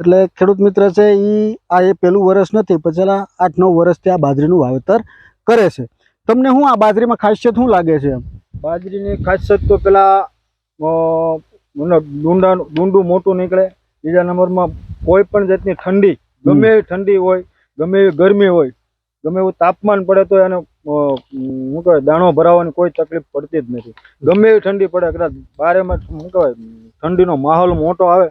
એટલે ખેડૂત મિત્ર છે એ આ એ પહેલું વર્ષ નથી પછીલા આઠ નવ વર્ષથી આ બાજરીનું વાવેતર કરે છે. તમને શું આ બાજરીમાં ખાસિયત શું લાગે છે બાજરીની ખાસિયત તો પેલા ડુંડાનું ડુંડું મોટું નીકળે બીજા નંબરમાં કોઈ પણ જાતની ઠંડી ગમે એવી ઠંડી હોય ગમે એવી ગરમી હોય ગમે એવું તાપમાન પડે તો એને શું કહેવાય દાણો ભરાવાની કોઈ તકલીફ પડતી જ નથી. ગમે એવી ઠંડી પડે કદાચ બારેમાં શું કહેવાય ઠંડીનો માહોલ મોટો આવે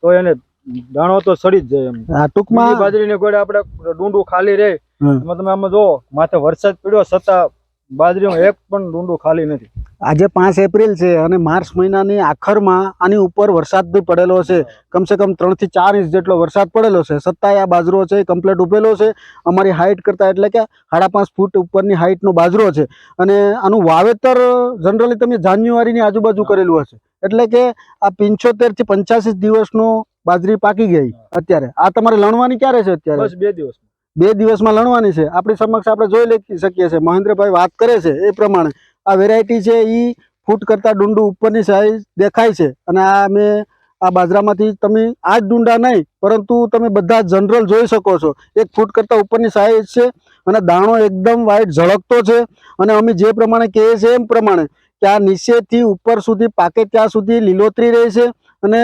તો એને દાણો તો સડી જ જાય એમ. આ ટૂંકમાં બાજરીને ગોળે આપણે ડુંડું ખાલી રહે. એમાં તમે આમાં જો માથે વરસાદ પડ્યો છતાં બાજરીમાં એક પણ ડુંડું ખાલી નથી. આજે પાંચ એપ્રિલ છે અને માર્ચ મહિનાની આખરમાં આની ઉપર વરસાદ બી પડેલો છે. કમસે કમ ત્રણથી ચાર ઇંચ જેટલો વરસાદ પડેલો છે. છતાંય આ બાજરો છે કમ્પ્લેટ ઉભેલો છે. અમારી હાઇટ કરતાં એટલે કે સાડા પાંચ ફૂટ ઉપરની હાઇટનો બાજરો છે. અને આનું વાવેતર જનરલી તમે જાન્યુઆરીની આજુબાજુ કરેલું હશે. એટલે કે આ પંચોતેરથી પંચ્યાસી દિવસનો બાજરી પાકી ગઈ અત્યારે. આ તમારે લણવાની ક્યારે છે અત્યારે? બસ બે દિવસ. બે દિવસમાં લણવાની છે. આપણી સમક્ષ આપણે જોઈ લઈ શકીએ છીએ. મહેન્દ્રભાઈ વાત કરે છે એ પ્રમાણે. આ વેરાયટી છે એ ફૂટ કરતાં ડુંડું ઉપરની સાઈઝ દેખાય છે. અને આ મેં આ બાજરામાંથી તમે આ જ ડુંડા નહીં પરંતુ તમે બધા જનરલ જોઈ શકો છો. એક ફૂટ કરતાં ઉપરની સાઈઝ છે અને દાણો એકદમ વાઇટ ઝળકતો છે. અને અમે જે પ્રમાણે કહીએ છીએ એમ પ્રમાણે કે આ નીચેથી ઉપર સુધી પાકે ત્યાં સુધી લીલોતરી રહે છે. અને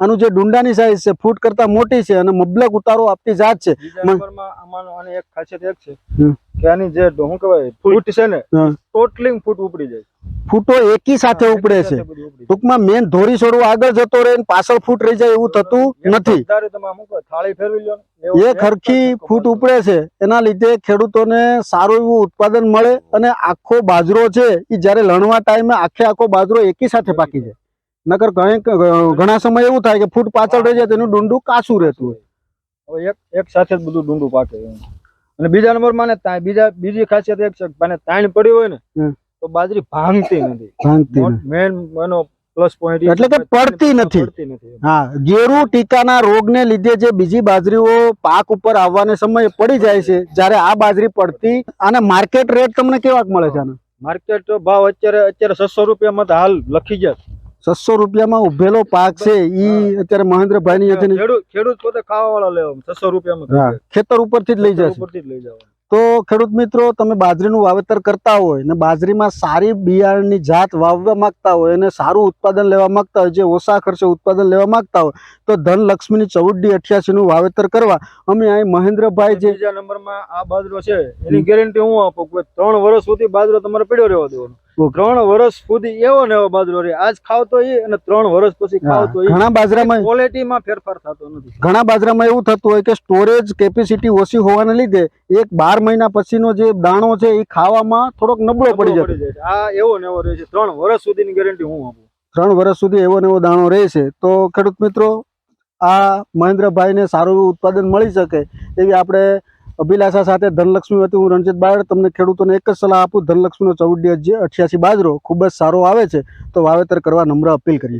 આનું જે ડુંડાની સાઈઝ છે ફૂટ કરતા મોટી છે અને મબલક ઉતારો આપતી જાત છે. બીજા મન- નંબરમાં આમાંનો એક ખાસિયત એક છે કે આની જે શું કહેવાય ફૂટ છે ને. ટોટલિંગ ફૂટ ઉપડી જાય. ફૂટો એકી સાથે ઉપડે છે. ટૂંકમાં મેન ધોરી છોડવું આગળ જતો રહે ને પાછળ ફૂટ રહી જાય એવું થતું નથી. થાળી ફેરવી એ ખરખી ફૂટ ઉપડે છે. એના લીધે ખેડૂતોને સારું એવું ઉત્પાદન મળે અને આખો બાજરો છે એ જ્યારે લણવા ટાઈમે આખે આખો બાજરો એકી સાથે પાકી જાય. નકર ઘણા સમય એવું થાય કે ફૂટ પાછળ રહી જાય તેનું ડુંડું કાચું રહેતું હોય. હવે એક એક સાથે જ બધું ડુંડું પાકે. અને બીજા નંબરમાં બીજા બીજી ખાસિયત એક છે મને તાણ પડી હોય ને તો બાજરી ભાંગતી નથી. ભાંગતી મેન એનો પ્લસ પોઈન્ટ એટલે કે પડતી નથી. હા ગેરુ ટીકાના રોગને લીધે જે બીજી બાજરીઓ પાક ઉપર આવવાને સમયે પડી જાય છે જ્યારે આ બાજરી પડતી અને માર્કેટ રેટ તમને કેવાક મળે છે આનો? માર્કેટ ભાવ અત્યારે અત્યારે છસો રૂપિયામાં તો હાલ લખી ગયા છસો રૂપિયામાં ઉભેલો પાક છે ઈ અત્યારે મહેન્દ્રભાઈ ની હતી ખેડૂત પોતે ખાવાવાળા લેવા છસો રૂપિયામાં ખેતર ઉપરથી જ લઈ જાય જશે. ઉપરથી જ લઈ જવાનું. તો ખેડૂત મિત્રો તમે બાજરીનું વાવેતર કરતા હોય ને બાજરીમાં સારી બિયારણની જાત વાવવા માંગતા હોય અને સારું ઉત્પાદન લેવા માંગતા હોય જે ઓછા ખર્ચે ઉત્પાદન લેવા માંગતા હોય તો ધનલક્ષ્મીની ચૌદી અઠ્યાસીનું વાવેતર કરવા અમે અહીં મહેન્દ્રભાઈ જે બીજા નંબરમાં આ બાજરો છે એની ગેરંટી હું આપું કે ત્રણ વર્ષ સુધી બાજરો તમારે પીડ્યો રહેવા દેવાનો. ત્રણ વર્ષ સુધી એવો ને એવો બાજરો રહે. આજ ખાવ તો એ અને ત્રણ વર્ષ પછી ખાવ તો ઘણા બાજરામાં ક્વોલિટીમાં ફેરફાર થતો નથી. ઘણા બાજરામાં એવું થતું હોય કે સ્ટોરેજ કેપેસિટી ઓછી હોવાને લીધે એક બાર મહિના પછીનો જે દાણો છે એ ખાવામાં થોડોક નબળો પડી જાય. આ એવો ને એવો રહે છે. ત્રણ વર્ષ સુધીની ગેરંટી હું આપું. ત્રણ વર્ષ સુધી એવો ને એવો દાણો રહે છે. તો ખેડૂત મિત્રો આ મહેન્દ્રભાઈને સારું એવું ઉત્પાદન મળી શકે એવી આપણે અભિલાષા સાથે ધનલક્ષ્મી વતી હું રણજીત બાયડ, તમને ખેડૂતોને એક જ સલાહ આપું, ધનલક્ષ્મીનો ચૌડી અઠ્યાસી બાજરો ખૂબ જ સારો આવે છે, તો વાવેતર કરવા નમ્ર અપીલ કરીએ.